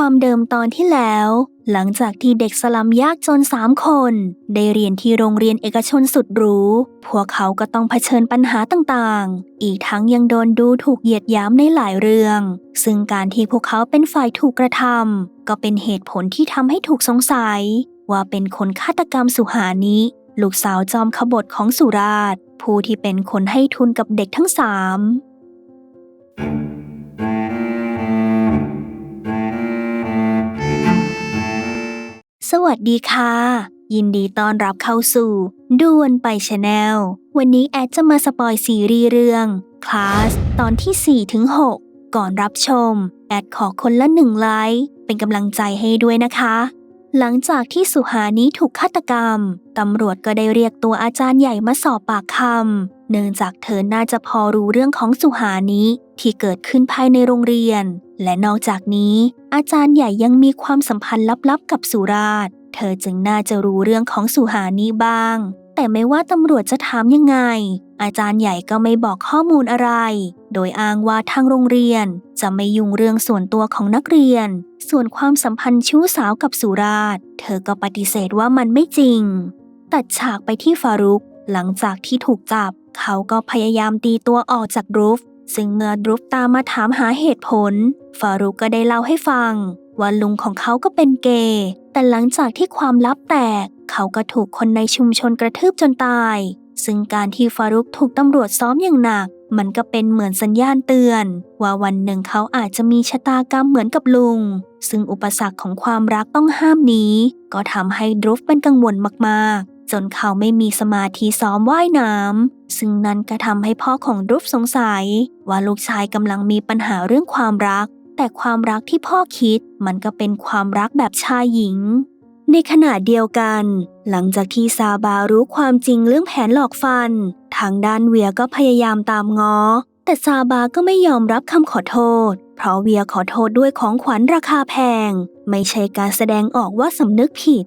ความเดิมตอนที่แล้ว หลังจากที่เด็กสลัมยากจนสามคน ได้เรียนที่โรงเรียนเอกชนสุดหรู พวกเขาก็ต้องเผชิญปัญหาต่างๆ อีกทั้งยังโดนดูถูกเหยียดหยามในหลายเรื่อง ซึ่งการที่พวกเขาเป็นฝ่ายถูกกระทำก็เป็นเหตุผลที่ทำให้ถูกสงสัย ว่าเป็นคนฆาตกรรมสุหานิลูกสาวจอมขบฏของสุราษฎร์ผู้ที่เป็นคนให้ทุนกับเด็กทั้งสาม สวัสดีค่ะ ยินดีต้อนรับเข้าสู่ด่วนไปชาแนลวันนี้แอดจะมาสปอยซีรีส์เรื่องคลาสตอนที่ 4 ถึง 6 ก่อนรับชม แอดขอคนละหนึ่งไลค์เป็นกำลังใจให้ด้วยนะคะ หลังจากที่สุหานี้ถูกฆาตกรรม ตำรวจก็ได้เรียกตัวอาจารย์ใหญ่มาสอบปากคำ เนื่องจากเธอน่าจะพอรู้เรื่องของสุหานี้ที่เกิดขึ้นภายในโรงเรียน และนอกจากนี้ อาจารย์ใหญ่ยังมีความสัมพันธ์ลับๆกับสุราษฎร์เธอจึงน่าจะรู้เรื่องของสุหานี้บ้าง แต่ไม่ว่าตำรวจจะถามยังไง อาจารย์ใหญ่ก็ไม่บอกข้อมูลอะไร โดยอ้างว่าทางโรงเรียน จะไม่ยุ่งเรื่องส่วนตัวของนักเรียน ส่วนความสัมพันธ์ชู้สาวกับสุราษฎร์เธอก็ปฏิเสธว่ามันไม่จริง ตัดฉากไปที่ฟารุกหลังจากที่ถูกจับ เขาก็พยายามตีตัวออกจากรูฟ ซึ่งเมื่อดรูฟตามมาถามหาเหตุผล ฟารุกก็ได้เล่าให้ฟัง ว่าลุงของเขาก็เป็นเกย์แต่หลังจากที่ความลับแตก เขาก็ถูกคนในชุมชนกระทืบจนตาย ซึ่งการที่ฟารุกถูกตำรวจซ้อมอย่างหนัก มันก็เป็นเหมือนสัญญาณเตือน ว่าวันหนึ่งเขาอาจจะมีชะตากรรมเหมือนกับลุง ซึ่งอุปสรรคของความรักต้องห้ามนี้ ก็ทำให้ดรูฟเป็นกังวลมากๆ จนเขาไม่มีสมาธิซ้อมว่ายน้ำซึ่งนั่นก็ทำให้พ่อของรูฟสงสัย ว่าลูกชายกำลังมีปัญหาเรื่องความรัก แต่ความรักที่พ่อคิดมันก็เป็นความรักแบบชายหญิง ในขณะเดียวกัน หลังจากที่ซาบารู้ความจริงเรื่องแผนหลอกฟัน ทางด้านเวียก็พยายามตามง้อ แต่ซาบาก็ไม่ยอมรับคำขอโทษ เพราะเวียขอโทษด้วยของขวัญราคาแพง ไม่ใช่การแสดงออกว่าสำนึกผิด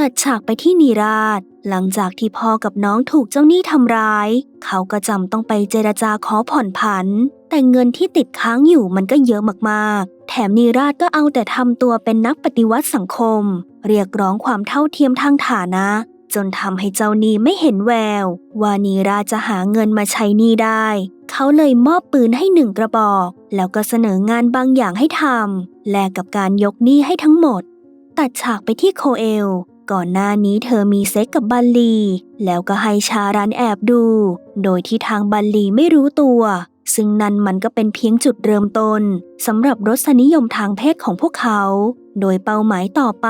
ตัดฉากไปที่นีราช หลังจากที่พ่อกับน้องถูกเจ้าหนี้ทำร้าย เขาก็จำต้องไปเจรจาขอผ่อนผัน แต่เงินที่ติดค้างอยู่มันก็เยอะมากๆ แถมนีราชก็เอาแต่ทำตัวเป็นนักปฏิวัติสังคม เรียกร้องความเท่าเทียมทางฐานะ จนทำให้เจ้าหนี้ไม่เห็นแวว ว่านีราชจะหาเงินมาใช้หนี้ได้ เขาเลยมอบปืนให้หนึ่งกระบอก แล้วก็เสนองานบางอย่างให้ทำแลกกับการยกหนี้ให้ทั้งหมด ตัดฉากไปที่โคเอล ก่อนหน้านี้เธอมีเซ็กกับบัลลี แล้วก็ให้ชารันแอบดู โดยที่ทางบัลลีไม่รู้ตัว ซึ่งนั่นมันก็เป็นเพียงจุดเริ่มต้นสำหรับรสนิยมทางเพศของพวกเขา โดยเป้าหมายต่อไป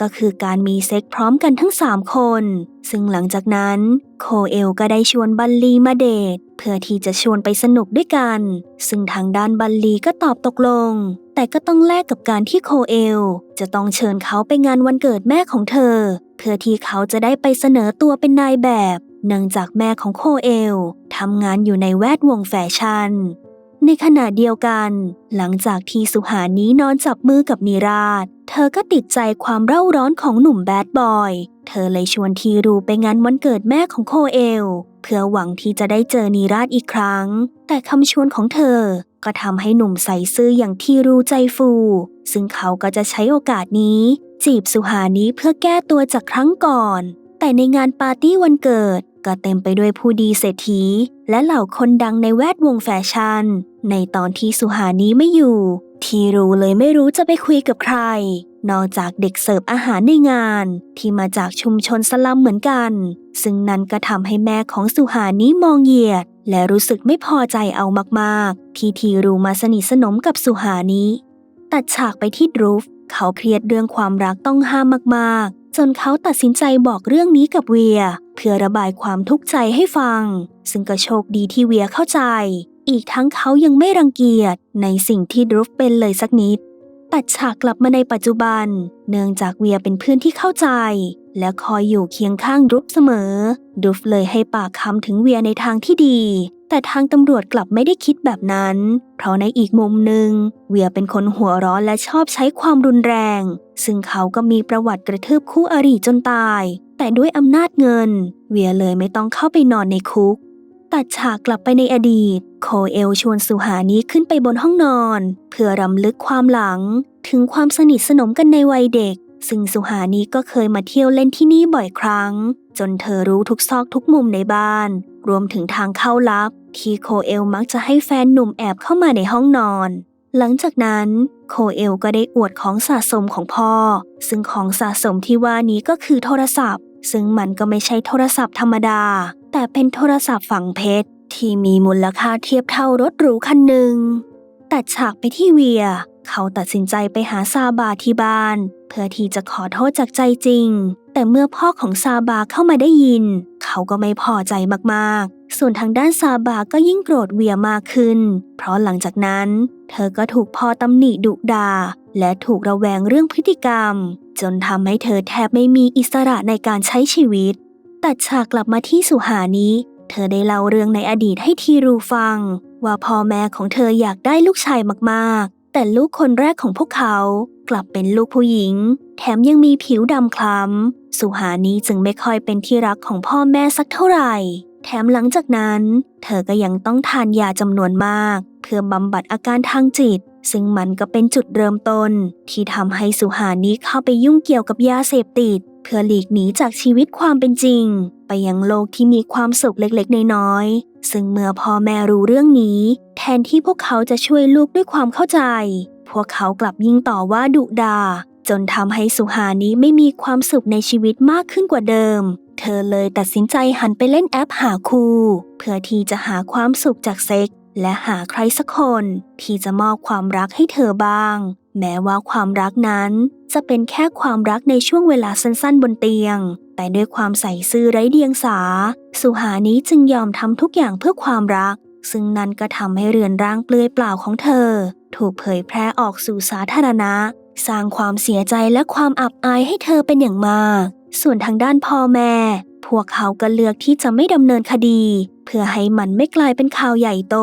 ก็คือการมีเซ็กพร้อมกันทั้ง 3 คน ซึ่งหลังจากนั้น โคเอลก็ได้ชวนบัลลีมาเดทเพื่อที่จะชวนไปสนุกด้วยกัน ซึ่งทางด้านบัลลีก็ตอบตกลง แต่ก็ต้องแลกกับการที่โคเอล จะต้องเชิญเขาไปงานวันเกิดแม่ของเธอ เพื่อที่เขาจะได้ไปเสนอตัวเป็นนายแบบ เนื่องจากแม่ของโคเอลทำงานอยู่ในแวดวงแฟชั่น ในขณะเดียวกัน หลังจากที่สุหานี้นอนจับมือกับนีราช เธอก็ติดใจความเร่าร้อนของหนุ่มแบดบอย เธอเลยชวนทีรูไปงานวันเกิดแม่ของโคเอล เพื่อหวังที่จะได้เจอนีราชอีกครั้ง แต่คำชวนของเธอ ก็ทำให้หนุ่มใส่ซื่ออย่างทีรูใจฟู ซึ่งเขาก็จะใช้โอกาสนี้ จีบสุหานี้เพื่อแก้ตัวจากครั้งก่อน แต่ในงานปาร์ตี้วันเกิดก็เต็มไปด้วยผู้ดีเศรษฐี และเหล่าคนดังในแวดวงแฟชั่น ในตอนที่สุหานี้ไม่อยู่ ทีรู้เลยไม่รู้จะไปคุยกับใคร นอกจากเด็กเสิร์ฟอาหารในงานที่มาจากชุมชนสลัมเหมือนกัน ซึ่งนั้นก็ทำให้แม่ของสุหานี้มองเหยียด และรู้สึกไม่พอใจเอามากๆ ที่ทีรูมาสนิทสนมกับสุหานี้ ตัดฉากไปที่ดรูฟเขาเครียดเรื่องความรักต้องห้ามมากๆ จนเขาตัดสินใจบอกเรื่องนี้กับเวีย เพื่อระบายความทุกข์ใจให้ฟัง ซึ่งก็โชคดีที่เวียเข้าใจ อีกทั้งเขายังไม่รังเกียจในสิ่งที่ดรูฟเป็นเลยสักนิด ตัดฉากกลับมาในปัจจุบัน เนื่องจากเวียเป็นเพื่อนที่เข้าใจ และคอยอยู่เคียงข้างดรูฟเสมอดรูฟเลยให้ปากคำถึงเวียในทางที่ดี แต่ทางตำรวจกลับไม่ได้คิดแบบนั้น เพราะในอีกมุมหนึ่ง เวียเป็นคนหัวร้อนและชอบใช้ความรุนแรง ซึ่งเขาก็มีประวัติกระทืบคู่อริจนตาย แต่ด้วยอำนาจเงิน เวียเลยไม่ต้องเข้าไปนอนในคุก ตัดฉากกลับไปในอดีต โคเอลชวนสุหานี้ขึ้นไปบนห้องนอน เพื่อรำลึกความหลัง ถึงความสนิทสนมกันในวัยเด็ก ซึ่งสุหานี้ก็เคยมาเที่ยวเล่นที่นี่บ่อยครั้ง จนเธอรู้ทุกซอกทุกมุมในบ้าน รวมถึงทางเข้าลับ ที่โคเอลมักจะให้แฟนหนุ่มแอบเข้ามาในห้องนอน หลังจากนั้นโคเอลก็ได้อวดของสะสมของพ่อ ซึ่งของสะสมที่ว่านี้ก็คือโทรศัพท์ ซึ่งมันก็ไม่ใช่โทรศัพท์ธรรมดา แต่เป็นโทรศัพท์ฝังเพชร ที่มีมูลค่าเทียบเท่ารถหรูคันหนึ่ง ตัดฉากไปที่เวีย เขาตัดสินใจไปหาซาบาที่บ้าน เพื่อที่จะขอโทษจากใจจริง แต่เมื่อพ่อของซาบาเข้ามาได้ยิน เขาก็ไม่พอใจมากๆ ส่วนทางด้านซาบาก็ยิ่งโกรธเวียมากขึ้น เพราะหลังจากนั้น เธอก็ถูกพ่อตำหนิดุดา และถูกระแวงเรื่องพฤติกรรม จนทำให้เธอแทบไม่มีอิสระในการใช้ชีวิต ตัดฉากกลับมาที่สุหานี้ เธอได้เล่าเรื่องในอดีตให้ทีรูฟัง ว่าพ่อแม่ของเธออยากได้ลูกชายมากๆ แต่ลูกคนแรกของพวกเขากลับเป็นลูกผู้หญิง แถมยังมีผิวดำคล้ำ สุหานี้จึงไม่ค่อยเป็นที่รักของพ่อแม่สักเท่าไหร่ แถมหลังจากนั้น เธอก็ยังต้องทานยาจำนวนมาก เพื่อบำบัดอาการทางจิต ซึ่งมันก็เป็นจุดเริ่มต้น ที่ทำให้สุหานี้เข้าไปยุ่งเกี่ยวกับยาเสพติด เพื่อหลีกหนีจากชีวิตความเป็นจริง ไปยังโลกที่มีความสุขเล็กๆ น้อยๆ ซึ่งเมื่อพ่อแม่รู้เรื่องนี้ แทนที่พวกเขาจะช่วยลูกด้วยความเข้าใจ พวกเขากลับยิ่งต่อว่าดุดาจนทำให้สุหานี้ไม่มีความสุขในชีวิตมากขึ้นกว่าเดิม เธอเลยตัดสินใจหันไปเล่นแอปหาคู่ เพื่อที่จะหาความสุขจากเซ็ก และหาใครสักคนที่จะมอบความรักให้เธอบ้าง แม้ว่าความรักนั้น จะเป็นแค่ความรักในช่วงเวลาสั้นๆ บนเตียง แต่ด้วยความใส่ซื่อไร้เดียงสา สุหานี้จึงยอมทำทุกอย่างเพื่อความรัก ซึ่งนั่นก็ทำให้เรือนร่างเปลือยเปล่าของเธอ ถูกเผยแพร่ออกสู่สาธารณะ สร้างความเสียใจและความอับอายให้เธอเป็นอย่างมาก ส่วนทางด้านพ่อแม่ พวกเขาก็เลือกที่จะไม่ดำเนินคดี เพื่อให้มันไม่กลายเป็นข่าวใหญ่โต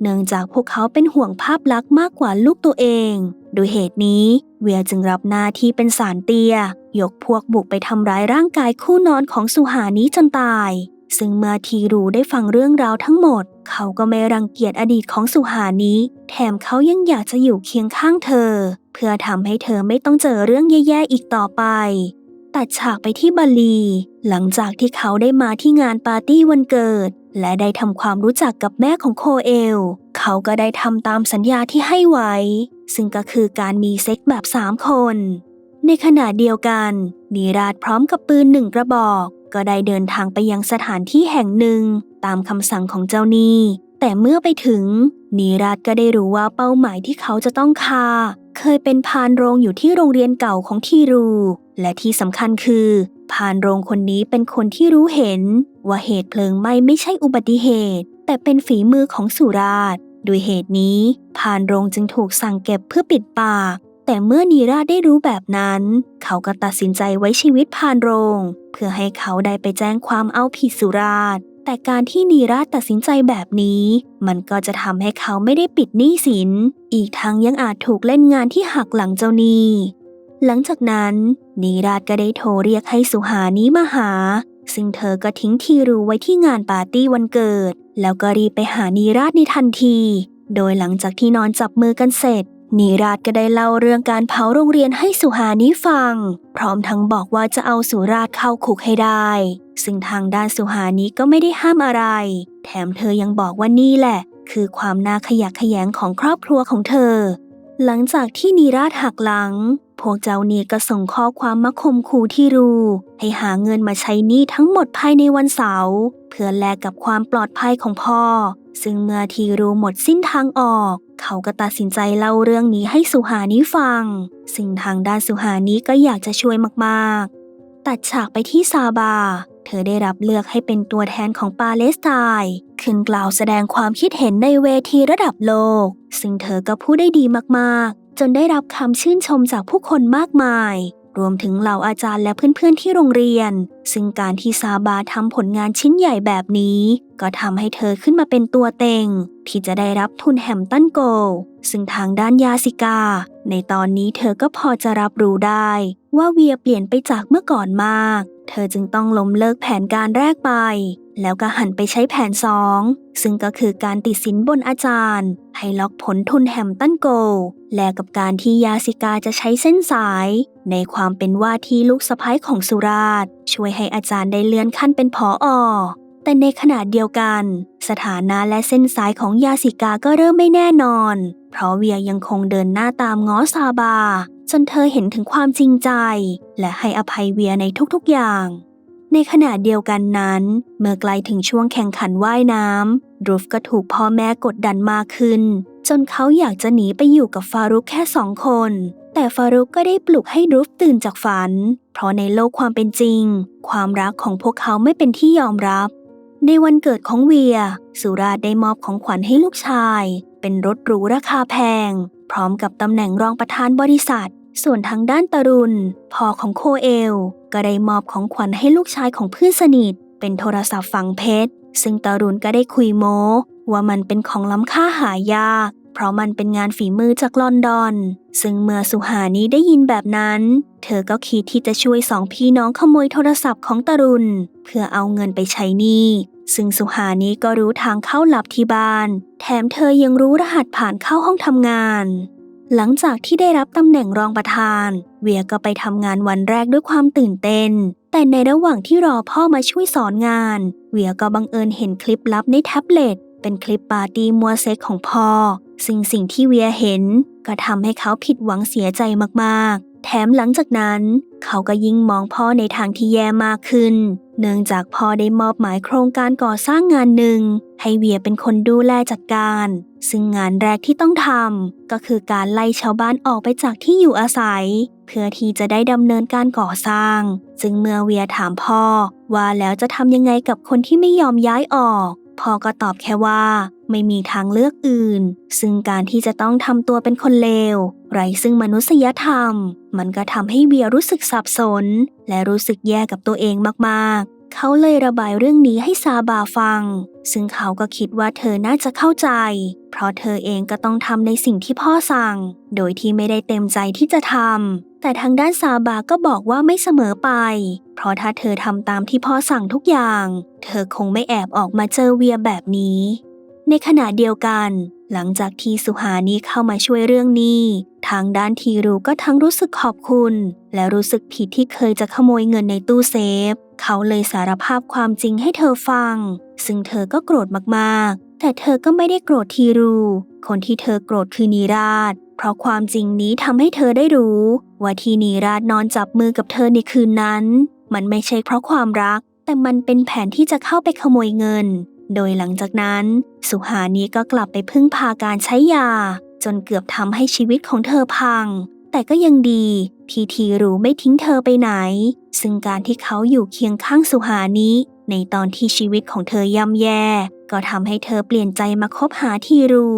เนื่องจากพวกเขาเป็นห่วงภาพลักษณ์มากกว่าลูกตัวเอง โดยเหตุนี้ เวียจึงรับหน้าที่เป็นสารเตีย ยกพวกบุกไปทำร้ายร่างกายคู่นอนของสุหานี้จนตาย ซึ่งเมื่อทีรูได้ฟังเรื่องราวทั้งหมด เขาก็ไม่รังเกียจอดีตของสุหานี้ แถมเขายังอยากจะอยู่เคียงข้างเธอ เพื่อทำให้เธอไม่ต้องเจอเรื่องแย่ๆอีกต่อไป ตัดฉากไปที่บาลี หลังจากที่เขาได้มาที่งานปาร์ตี้วันเกิด และได้ทำความรู้จักกับแม่ของโคเอล เขาก็ได้ทำตามสัญญาที่ให้ไว้ ซึ่งก็คือการมีเซ็กแบบสามคน ในขณะเดียวกันนีราดพร้อมกับปืนหนึ่งกระบอก ก็ได้เดินทางไปยังสถานที่แห่งหนึ่ง ตามคำสั่งของเจ้าหนี้แต่เมื่อไปถึง นีราดก็ได้รู้ว่าเป้าหมายที่เขาจะต้องฆ่าเคยเป็นพานโรงอยู่ที่โรงเรียนเก่าของทีรู และที่สำคัญคือพานโรงคนนี้เป็นคนที่รู้เห็น ว่าเหตุเพลิงไหม้ไม่ใช่อุบัติเหตุ แต่เป็นฝีมือของสุราษฎร์ด้วยเหตุนี้พานโรงจึงถูกสั่งเก็บเพื่อปิดปาก แต่เมื่อนีราได้รู้แบบนั้น เขาก็ตัดสินใจไว้ชีวิตพานโรง เพื่อให้เขาได้ไปแจ้งความเอาผิดสุราษฎร์แต่การที่นีราตัดสินใจแบบนี้ มันก็จะทำให้เขาไม่ได้ปิดหนี้สิน อีกทั้งยังอาจถูกเล่นงานที่หักหลังเจ้าหนี้ หลังจากนั้นนีราชก็ได้โทรเรียกให้สุหานี้มาหา ซึ่งเธอก็ทิ้งทีรูไว้ที่งานปาร์ตี้วันเกิด แล้วก็รีบไปหานีราชในทันที โดยหลังจากที่นอนจับมือกันเสร็จนีราชก็ได้เล่าเรื่องการเผาโรงเรียนให้สุหานี้ฟัง พร้อมทั้งบอกว่าจะเอาสุราชเข้าคุกให้ได้ ซึ่งทางด้านสุหานี้ก็ไม่ได้ห้ามอะไร แถมเธอยังบอกว่านี่แหละ คือความน่าขยักขยงของครอบครัวของเธอ หลังจากที่นีราชหักหลัง พวกเจ้านี้ก็ส่งข้อความมาข่มขู่ที่รูให้หาเงินมาใช้หนี้ทั้งหมดภายในวันเสาร์เพื่อแลกกับความปลอดภัยของพ่อ ซึ่งเมื่อทีรูหมดสิ้นทางออก เขาก็ตัดสินใจเล่าเรื่องนี้ให้สุหานี้ฟัง ซึ่งทางด้านสุหานี้ก็อยากจะช่วยมากๆ ตัดฉากไปที่ซาบา เธอได้รับเลือกให้เป็นตัวแทนของปาเลสไตน์ขึ้นกล่าวแสดงความคิดเห็นในเวทีระดับโลก ซึ่งเธอก็พูดได้ดีมากๆ จนได้รับคำชื่นชมจากผู้คนมากมาย รวมถึงเหล่าอาจารย์และเพื่อนๆที่โรงเรียน ซึ่งการที่ซาบาทำผลงานชิ้นใหญ่แบบนี้ ก็ทำให้เธอขึ้นมาเป็นตัวเต็ง ที่จะได้รับทุนแฮมตันโกลซึ่งทางด้านยาสิกา ในตอนนี้เธอก็พอจะรับรู้ได้ ว่าเวียเปลี่ยนไปจากเมื่อก่อนมาก เธอจึงต้องล้มเลิกแผนการแรกไป แล้วก็หันไปใช้แผนสองซึ่งก็คือการติดสินบนอาจารย์ ให้ล็อกผลทุนแฮมตันโกลแลกกับการที่ยาสิกาจะใช้เส้นสาย ในความเป็นว่าที่ลูกสะพ้ยของสุราษช่วยให้อาจารย์ได้เลื่อนขั้นเป็นผออแต่ในขณะเดียวกัน สถานะและเส้นสายของยาสิกาก็เริ่มไม่แน่นอน เพราะเวียยังคงเดินหน้าตามง้อซาบา จนเธอเห็นถึงความจริงใจ และให้อภัยเวียในทุกๆอย่าง ในขณะเดียวกันนั้น เมื่อไกลถึงช่วงแข่งขันว่ายน้ำรูฟก็ถูกพ่อแม่กดดันมากขึ้น จนเขาอยากจะหนีไปอยู่กับฟารุกแค่สองคน แต่ฟารุกก็ได้ปลุกให้รูฟตื่นจากฝัน เพราะในโลกความเป็นจริง ความรักของพวกเขาไม่เป็นที่ยอมรับ ในวันเกิดของเวีย สุราษฎร์ได้มอบของขวัญให้ลูกชาย เป็นรถหรูราคาแพง พร้อมกับตำแหน่งรองประธานบริษัท ส่วนทางด้านตารุณพ่อของโคเอล ก็ได้มอบของขวัญให้ลูกชายของเพื่อนสนิท เป็นโทรศัพท์ฝังเพชร ซึ่งตารุณก็ได้คุยโม้ ว่ามันเป็นของล้ำค่าหายาก เพราะมันเป็นงานฝีมือจากลอนดอน ซึ่งเมื่อสุหานี้ได้ยินแบบนั้น เธอก็คิดที่จะช่วยสองพี่น้องขโมยโทรศัพท์ของตารุณเพื่อเอาเงินไปใช้หนี้ซึ่งสุหานี้ก็รู้ทางเข้าหลับที่บ้าน แถมเธอยังรู้รหัสผ่านเข้าห้องทำงาน หลังจากที่ได้รับตำแหน่งรองประธาน เวียก็ไปทำงานวันแรกด้วยความตื่นเต้น แต่ในระหว่างที่รอพ่อมาช่วยสอนงาน เวียก็บังเอิญเห็นคลิปลับในแท็บเล็ต เป็นคลิปปาร์ตี้มัวเซ็กของพ่อซึ่งสิ่งที่เวียเห็น ก็ทำให้เขาผิดหวังเสียใจมากๆ แถมหลังจากนั้น เขาก็ยิ่งมองพ่อในทางที่แย่มากขึ้น เนื่องจากพ่อได้มอบหมายโครงการก่อสร้างงานหนึ่ง ให้เวียเป็นคนดูแลจัดการ ซึ่งงานแรกที่ต้องทำก็คือการไล่ชาวบ้านออกไปจากที่อยู่อาศัย เพื่อที่จะได้ดำเนินการก่อสร้างจึงเมื่อเวียถามพ่อ ว่าแล้วจะทำยังไงกับคนที่ไม่ยอมย้ายออกพ่อก็ตอบแค่ว่า ไม่มีทางเลือกอื่น ซึ่งการที่จะต้องทำตัวเป็นคนเลว ไรซึ่งมนุษยธรรม มันก็ทำให้เวียรู้สึกสับสน และรู้สึกแย่กับตัวเองมากๆ เขาเลยระบายเรื่องนี้ให้ซาบาฟัง ซึ่งเขาก็คิดว่าเธอน่าจะเข้าใจ เพราะเธอเองก็ต้องทำในสิ่งที่พ่อสั่ง โดยที่ไม่ได้เต็มใจที่จะทำ แต่ทางด้านซาบาก็บอกว่าไม่เสมอไป เพราะถ้าเธอทำตามที่พ่อสั่งทุกอย่าง เธอคงไม่แอบออกมาเจอเวียแบบนี้ในขณะเดียวกัน หลังจากที่สุหานี้เข้ามาช่วยเรื่องนี้ ทางด้านทีรูก็ทั้งรู้สึกขอบคุณ และรู้สึกผิดที่เคยจะขโมยเงินในตู้เซฟ เขาเลยสารภาพความจริงให้เธอฟัง ซึ่งเธอก็โกรธมากๆ แต่เธอก็ไม่ได้โกรธทีรู คนที่เธอโกรธคือนีราช เพราะความจริงนี้ทำให้เธอได้รู้ ว่าที่นีราชนอนจับมือกับเธอในคืนนั้น มันไม่ใช่เพราะความรัก แต่มันเป็นแผนที่จะเข้าไปขโมยเงิน โดยหลังจากนั้น สุหานี้ก็กลับไปพึ่งพาการใช้ยา จนเกือบทำให้ชีวิตของเธอพัง แต่ก็ยังดีที่ทีรู้ไม่ทิ้งเธอไปไหน ซึ่งการที่เขาอยู่เคียงข้างสุหานี้ในตอนที่ชีวิตของเธอย่ำแย่ ก็ทำให้เธอเปลี่ยนใจมาคบหาทีรู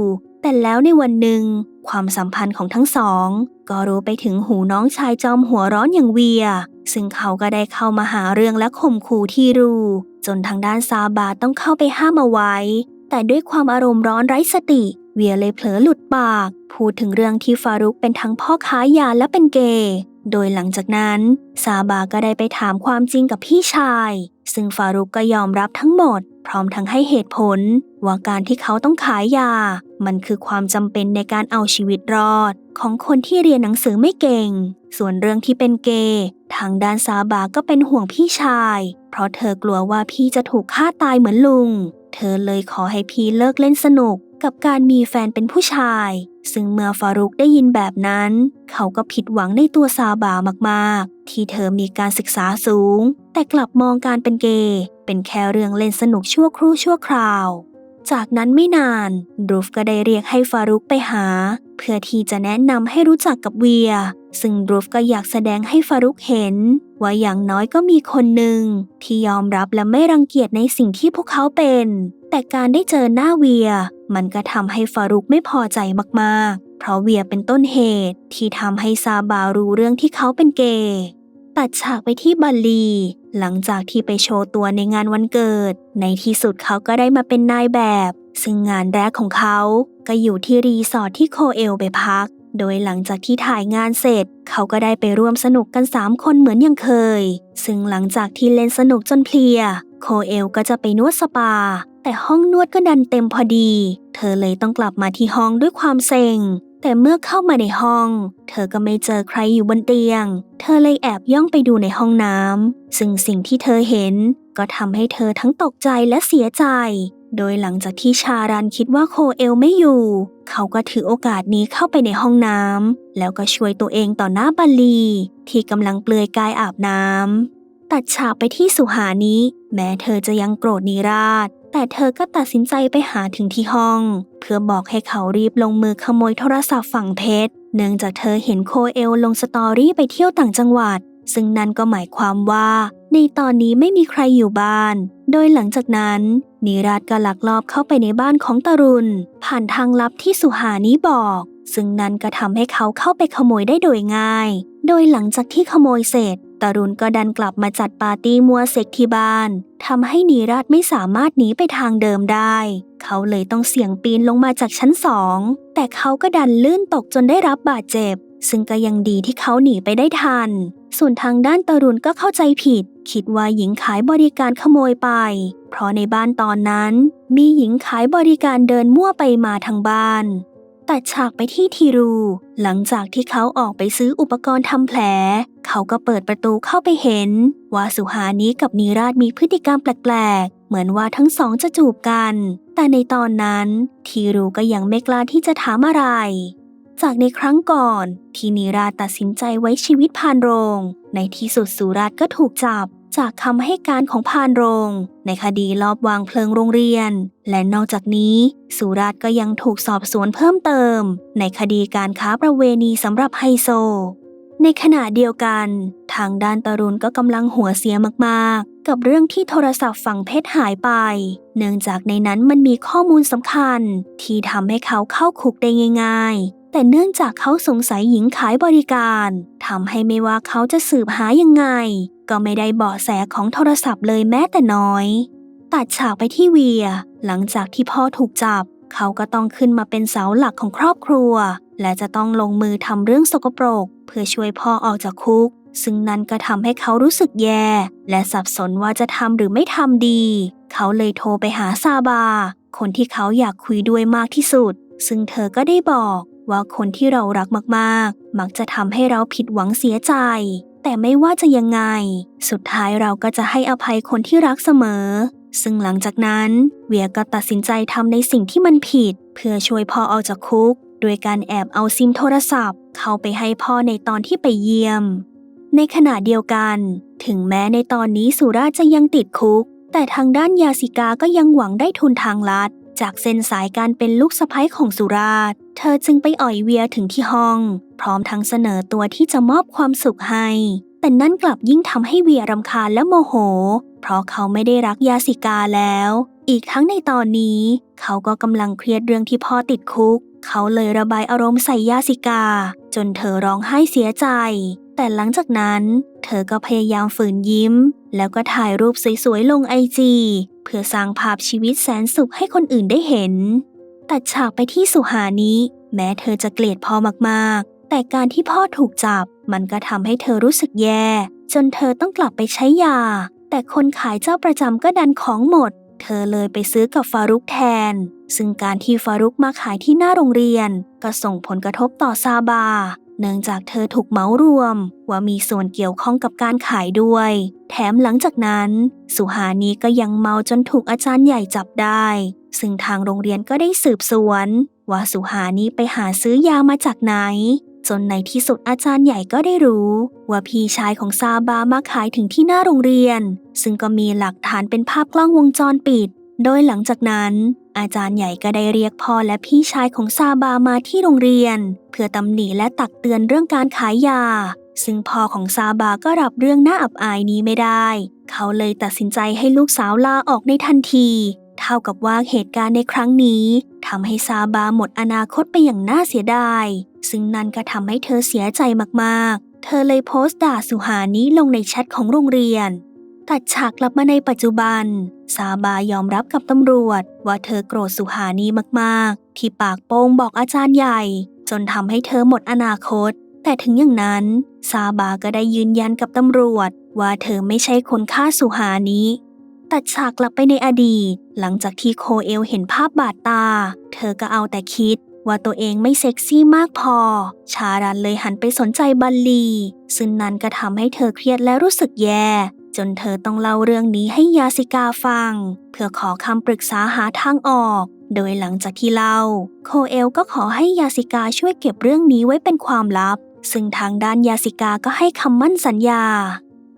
แต่แล้วในวันหนึ่ง ความสัมพันธ์ของทั้งสอง ก็รู้ไปถึงหูน้องชายจอมหัวร้อนอย่างเวีย ซึ่งเขาก็ได้เข้ามาหาเรื่องและข่มขู่ที่รูจนทางด้านซาบาต้องเข้าไปห้ามเอาไว้ แต่ด้วยความอารมณ์ร้อนไร้สติ เวียเลยเผลอหลุดปาก พูดถึงเรื่องที่ฟารุกเป็นทั้งพ่อค้ายาและเป็นเกย์ โดยหลังจากนั้นซาบาก็ได้ไปถามความจริงกับพี่ชาย ซึ่งฟารุกก็ยอมรับทั้งหมด พร้อมทั้งให้เหตุผล ว่าการที่เขาต้องขายยา มันคือความจำเป็นในการเอาชีวิตรอด ของคนที่เรียนหนังสือไม่เก่ง ส่วนเรื่องที่เป็นเกย์ทางด้านซาบาก็เป็นห่วงพี่ชาย เพราะเธอกลัวว่าพี่จะถูกฆ่าตายเหมือนลุง เธอเลยขอให้พี่เลิกเล่นสนุก กับการมีแฟนเป็นผู้ชาย ซึ่งเมื่อฟารุกได้ยินแบบนั้น เขาก็ผิดหวังในตัวซาบามากๆ ที่เธอมีการศึกษาสูง แต่กลับมองการเป็นเกย์เป็นแค่เรื่องเล่นสนุกชั่วครู่ชั่วคราว จากนั้นไม่นานดรูฟก็ได้เรียกให้ฟารุกไปหา เพื่อที่จะแนะนำให้รู้จักกับเวีย ซึ่งรูฟก็อยากแสดงให้ฟารุกเห็น ว่าอย่างน้อยก็มีคนหนึ่ง ที่ยอมรับและไม่รังเกียจในสิ่งที่พวกเขาเป็น แต่การได้เจอหน้าเวีย มันก็ทำให้ฟารุกไม่พอใจมากๆ เพราะเวียเป็นต้นเหตุที่ทำให้ซาบารู้เรื่องที่เขาเป็นเกย์ตัดฉากไปที่บัลลี หลังจากที่ไปโชว์ตัวในงานวันเกิด ในที่สุดเขาก็ได้มาเป็นนายแบบ ซึ่งงานแรกของเขาก็อยู่ที่รีสอร์ทที่โคเอลไปพัก โดยหลังจากที่ถ่ายงานเสร็จ เขาก็ได้ไปร่วมสนุกกัน 3 คนเหมือนอย่างเคย ซึ่งหลังจากที่เล่นสนุกจนเพลีย โคเอลก็จะไปนวดสปา แต่ห้องนวดก็ดันเต็มพอดี เธอเลยต้องกลับมาที่ห้องด้วยความเซ็ง แต่เมื่อเข้ามาในห้อง เธอก็ไม่เจอใครอยู่บนเตียง เธอเลยแอบย่องไปดูในห้องน้ำซึ่งสิ่งที่เธอเห็นก็ทำให้เธอทั้งตกใจและเสียใจ โดยหลังจากที่ชารันคิดว่าโคเอลไม่อยู่ เขาก็ถือโอกาสนี้เข้าไปในห้องน้ำแล้วก็ช่วยตัวเองต่อหน้าบัลลี ที่กำลังเปลือยกายอาบน้ำตัดฉากไปที่สุหานิแม้เธอจะยังโกรธนิราช แต่เธอก็ตัดสินใจไปหาถึงที่ห้อง เพื่อบอกให้เขารีบลงมือขโมยโทรศัพท์ฝั่งเพชรเนื่องจากเธอเห็นโคเอลลงสตอรี่ไปเที่ยวต่างจังหวัด ซึ่งนั่นก็หมายความว่า ในตอนนี้ไม่มีใครอยู่บ้าน โดยหลังจากนั้นนิราชก็ลักลอบเข้าไปในบ้านของตารุณ ผ่านทางลับที่สุหานี้บอก ซึ่งนั่นก็ทำให้เขาเข้าไปขโมยได้โดยง่าย โดยหลังจากที่ขโมยเสร็จตารุณก็ดันกลับมาจัดปาร์ตี้มัวเซ็กที่บ้านทำให้นีราชไม่สามารถหนีไปทางเดิมได้ เขาเลยต้องเสี่ยงปีนลงมาจากชั้นสองแต่เขาก็ดันลื่นตกจนได้รับบาดเจ็บ ซึ่งก็ยังดีที่เขาหนีไปได้ทัน ส่วนทางด้านตารุณก็เข้าใจผิด คิดว่าหญิงขายบริการขโมยไป เพราะในบ้านตอนนั้น มีหญิงขายบริการเดินมั่วไปมาทางบ้าน ตัดฉากไปที่ทีรู หลังจากที่เขาออกไปซื้ออุปกรณ์ทำแผล เขาก็เปิดประตูเข้าไปเห็น ว่าสุหานี้กับนีราชมีพฤติกรรมแปลกๆ เหมือนว่าทั้งสองจะจูบกัน แต่ในตอนนั้น ทีรูก็ยังไม่กล้าที่จะถามอะไร จากในครั้งก่อน ที่นีราตัดสินใจไว้ชีวิตพานโรง ในที่สุดสุราชก็ถูกจับจากคำให้การของพานโรง ในคดีลอบวางเพลิงโรงเรียน และนอกจากนี้ สุราชก็ยังถูกสอบสวนเพิ่มเติม ในคดีการค้าประเวณีสำหรับไฮโซ ในขณะเดียวกัน ทางด้านตรุณก็กำลังหัวเสียมากๆ กับเรื่องที่โทรศัพท์ฝั่งเพชรหายไป เนื่องจากในนั้นมันมีข้อมูลสำคัญ ที่ทำให้เขาเข้าคุกได้ง่าย แต่เนื่องจากเขาสงสัยหญิงขายบริการทำให้ไม่ว่าเขาจะสืบหายังไง ก็ไม่ได้เบาะแสของโทรศัพท์เลยแม้แต่น้อย ตัดฉากไปที่เวีย หลังจากที่พ่อถูกจับ เขาก็ต้องขึ้นมาเป็นเสาหลักของครอบครัว และจะต้องลงมือทำเรื่องสกปรก เพื่อช่วยพ่อออกจากคุก ซึ่งนั่นก็ทำให้เขารู้สึกแย่ และสับสนว่าจะทำหรือไม่ทำดี เขาเลยโทรไปหาซาบา คนที่เขาอยากคุยด้วยมากที่สุด ซึ่งเธอก็ได้บอก ว่าคนที่เรารักมากๆ มักจะทำให้เราผิดหวังเสียใจ แต่ไม่ว่าจะยังไง สุดท้ายเราก็จะให้อภัยคนที่รักเสมอ ซึ่งหลังจากนั้นเวียก็ตัดสินใจทำในสิ่งที่มันผิด เพื่อช่วยพ่อออกจากคุก โดยการแอบเอาซิมโทรศัพท์ เข้าไปให้พ่อในตอนที่ไปเยี่ยม ในขณะเดียวกัน ถึงแม้ในตอนนี้สุราจะยังติดคุก แต่ทางด้านยาสิกาก็ยังหวังได้ทุนทางลัดจากเส้นสายการเป็นลูกสะใภ้ของสุราช เธอจึงไปอ่อยเวียถึงที่ห้อง พร้อมทั้งเสนอตัวที่จะมอบความสุขให้ แต่นั่นกลับยิ่งทำให้เวียรำคาญและโมโห เพราะเขาไม่ได้รักยาสิกาแล้ว อีกทั้งในตอนนี้ เขาก็กำลังเครียดเรื่องที่พ่อติดคุก เขาเลยระบายอารมณ์ใส่ยาสิกา จนเธอร้องไห้เสียใจ แต่หลังจากนั้น เธอก็พยายามฝืนยิ้ม แล้วก็ถ่ายรูปสวยๆลงไอจีเพื่อสร้างภาพชีวิตแสนสุขให้คนอื่นได้เห็น ตัดฉากไปที่สุหานี้ แม้เธอจะเกลียดพ่อมากๆ แต่การที่พ่อถูกจับ มันก็ทำให้เธอรู้สึกแย่ จนเธอต้องกลับไปใช้ยา แต่คนขายเจ้าประจำก็ดันของหมด เธอเลยไปซื้อกับฟารุกแทน ซึ่งการที่ฟารุกมาขายที่หน้าโรงเรียน ก็ส่งผลกระทบต่อซาบา เนื่องจากเธอถูกเมารวม ว่ามีส่วนเกี่ยวข้องกับการขายด้วย แถมหลังจากนั้น สุหานีก็ยังเมาจนถูกอาจารย์ใหญ่จับได้ ซึ่งทางโรงเรียนก็ได้สืบสวน ว่าสุหานีไปหาซื้อยามาจากไหน จนในที่สุดอาจารย์ใหญ่ก็ได้รู้ ว่าพี่ชายของซาบามาขายถึงที่หน้าโรงเรียน ซึ่งก็มีหลักฐานเป็นภาพกล้องวงจรปิด โดยหลังจากนั้น อาจารย์ใหญ่ก็ได้เรียกพ่อและพี่ชายของซาบามาที่โรงเรียน เพื่อตำหนิและตักเตือนเรื่องการขายยา ซึ่งพ่อของซาบาก็รับเรื่องน่าอับอายนี้ไม่ได้ เขาเลยตัดสินใจให้ลูกสาวลาออกในทันที เท่ากับว่าเหตุการณ์ในครั้งนี้ทำให้ซาบาหมดอนาคตไปอย่างน่าเสียดาย ซึ่งนั่นก็ทำให้เธอเสียใจมากๆ เธอเลยโพสต์ด่าสุหานี้ลงในแชทของโรงเรียน ตัดฉากกลับมาในปัจจุบัน ซาบายอมรับกับตำรวจ ว่าเธอโกรธสุหานีมากๆ ที่ปากโป้งบอกอาจารย์ใหญ่ จนทำให้เธอหมดอนาคต แต่ถึงอย่างนั้น ซาบาก็ได้ยืนยันกับตำรวจ ว่าเธอไม่ใช่คนฆ่าสุหานีตัดฉากกลับไปในอดีต หลังจากที่โคเอลเห็นภาพบาดตา เธอก็เอาแต่คิดว่าตัวเองไม่เซ็กซี่มากพอ ชารันเลยหันไปสนใจบัลลี ซึ่งนั้นก็ทำให้เธอเครียดและรู้สึกแย่ จนเธอต้องเล่าเรื่องนี้ให้ยาสิกาฟัง เพื่อขอคำปรึกษาหาทางออก โดยหลังจากที่เล่า โคเอลก็ขอให้ยาสิกาช่วยเก็บเรื่องนี้ไว้เป็นความลับ ซึ่งทางด้านยาสิกาก็ให้คำมั่นสัญญา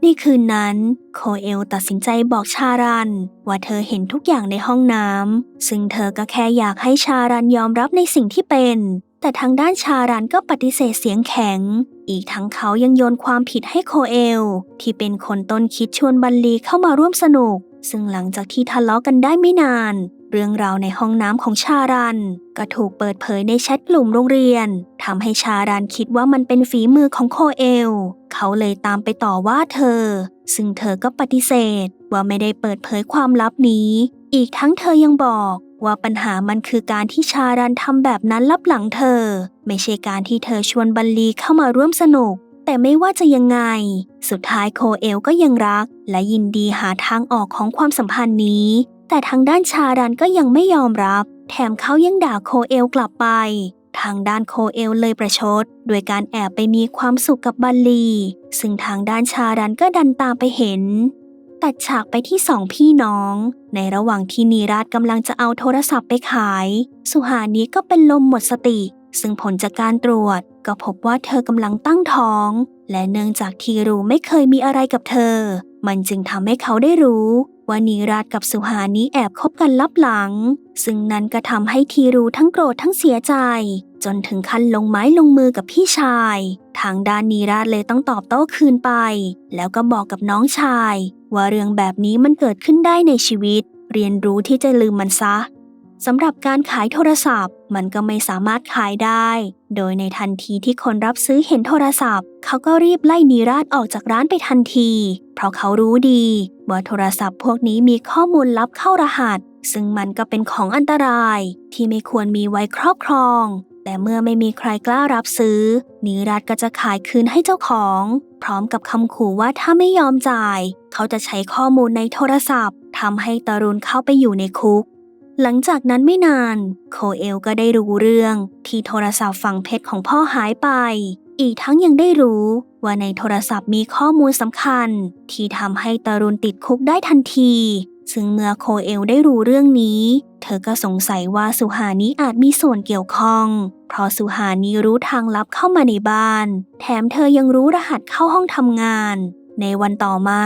ในคืนนั้น โคเอลตัดสินใจบอกชารัน ว่าเธอเห็นทุกอย่างในห้องน้ำซึ่งเธอก็แค่อยากให้ชารันยอมรับในสิ่งที่เป็นแต่ทางด้านชารันก็ปฏิเสธเสียงแข็ง อีกทั้งเขายังโยนความผิดให้โคเอล ที่เป็นคนต้นคิดชวนบัลลีเข้ามาร่วมสนุก ซึ่งหลังจากที่ทะเลาะกันได้ไม่นาน เรื่องราวในห้องน้ำของชารัน ก็ถูกเปิดเผยในแชทกลุ่มโรงเรียนทำให้ชารันคิดว่ามันเป็นฝีมือของโคเอล เขาเลยตามไปต่อว่าเธอ ซึ่งเธอก็ปฏิเสธว่าไม่ได้เปิดเผยความลับนี้ อีกทั้งเธอยังบอก ว่าปัญหามันคือการที่ชารันทำแบบนั้นลับหลังเธอ ไม่ใช่การที่เธอชวนบัลลีเข้ามาร่วมสนุก แต่ไม่ว่าจะยังไง สุดท้ายโคเอลก็ยังรัก และยินดีหาทางออกของความสัมพันธ์นี้ แต่ทางด้านชารันก็ยังไม่ยอมรับ แถมเขายังด่าโคเอลกลับไป ทางด้านโคเอลเลยประชด โดยการแอบไปมีความสุขกับบัลลี ซึ่งทางด้านชารันก็ดันตามไปเห็น ตัดฉากไปที่สองพี่น้อง ในระหว่างที่นีราชกำลังจะเอาโทรศัพท์ไปขาย สุหานี้ก็เป็นลมหมดสติ ซึ่งผลจากการตรวจ ก็พบว่าเธอกำลังตั้งท้อง และเนื่องจากทีรูไม่เคยมีอะไรกับเธอ มันจึงทำให้เขาได้รู้ว่านีราชกับสุหานี้แอบคบกันลับหลัง ซึ่งนั้นก็ทำให้ทีรูทั้งโกรธทั้งเสียใจ จนถึงขั้นลงไม้ลงมือกับพี่ชาย ทางด้านนีราชเลยต้องตอบโต้คืนไป แล้วก็บอกกับน้องชาย ว่าเรื่องแบบนี้มันเกิดขึ้นได้ในชีวิต เรียนรู้ที่จะลืมมันซะสำหรับการขายโทรศัพท์ มันก็ไม่สามารถขายได้ โดยในทันทีที่คนรับซื้อเห็นโทรศัพท์ เขาก็รีบไล่นีราชออกจากร้านไปทันที เพราะเขารู้ดี ว่าโทรศัพท์พวกนี้มีข้อมูลลับเข้ารหัส ซึ่งมันก็เป็นของอันตรายที่ไม่ควรมีไว้ครอบครอง แต่เมื่อไม่มีใครกล้ารับซื้อ นิรัตก็จะขายคืนให้เจ้าของ พร้อมกับคำขู่ว่าถ้าไม่ยอมจ่าย เขาจะใช้ข้อมูลในโทรศัพท์ทำให้ตารุณเข้าไปอยู่ในคุก หลังจากนั้นไม่นาน โคเอลก็ได้รู้เรื่องที่โทรศัพท์ฝั่งเพชรของพ่อหายไป อีกทั้งยังได้รู้ว่าในโทรศัพท์มีข้อมูลสำคัญ ที่ทำให้ตารุณติดคุกได้ทันที ซึ่งเมื่อโคเอลได้รู้เรื่องนี้ เธอก็สงสัยว่าสุหานี้อาจมีส่วนเกี่ยวข้อง เพราะสุหานี้รู้ทางลับเข้ามาในบ้าน แถมเธอยังรู้รหัสเข้าห้องทำงาน ในวันต่อมา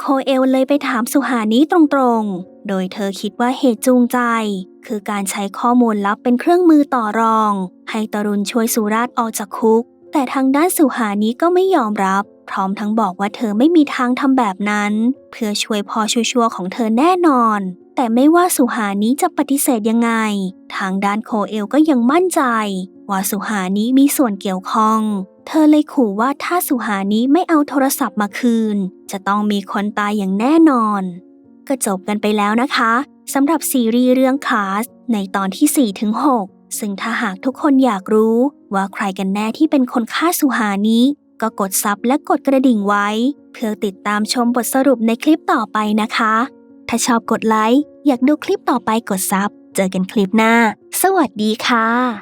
โคเอลเลยไปถามสุหานี้ตรงๆ โดยเธอคิดว่าเหตุจูงใจ คือการใช้ข้อมูลลับเป็นเครื่องมือต่อรอง ให้ตรุณช่วยสุราษฎร์ออกจากคุก แต่ทางด้านสุหานี้ก็ไม่ยอมรับ พร้อมทั้งบอกว่าเธอไม่มีทางทำแบบนั้น เพื่อช่วยพ่อชัวร์ๆของเธอแน่นอน แต่ไม่ว่าสุหานี้จะปฏิเสธยังไง ทางด้านโคเอลก็ยังมั่นใจ ว่าสุหานี้มีส่วนเกี่ยวข้อง เธอเลยขู่ว่าถ้าสุหานี้ไม่เอาโทรศัพท์มาคืน จะต้องมีคนตายอย่างแน่นอน ก็จบกันไปแล้วนะคะสำหรับซีรีส์เรื่องคลาสในตอนที่4ถึง6ซึ่งถ้าหากทุกคนอยากรู้ว่าใครกันแน่ที่เป็นคนฆ่าสุหานี้ ก็กดซับและกดกระดิ่งไว้ เพื่อติดตามชมบทสรุปในคลิปต่อไปนะคะ ถ้าชอบกดไลค์ อยากดูคลิปต่อไปกดซับ เจอกันคลิปหน้า สวัสดีค่ะ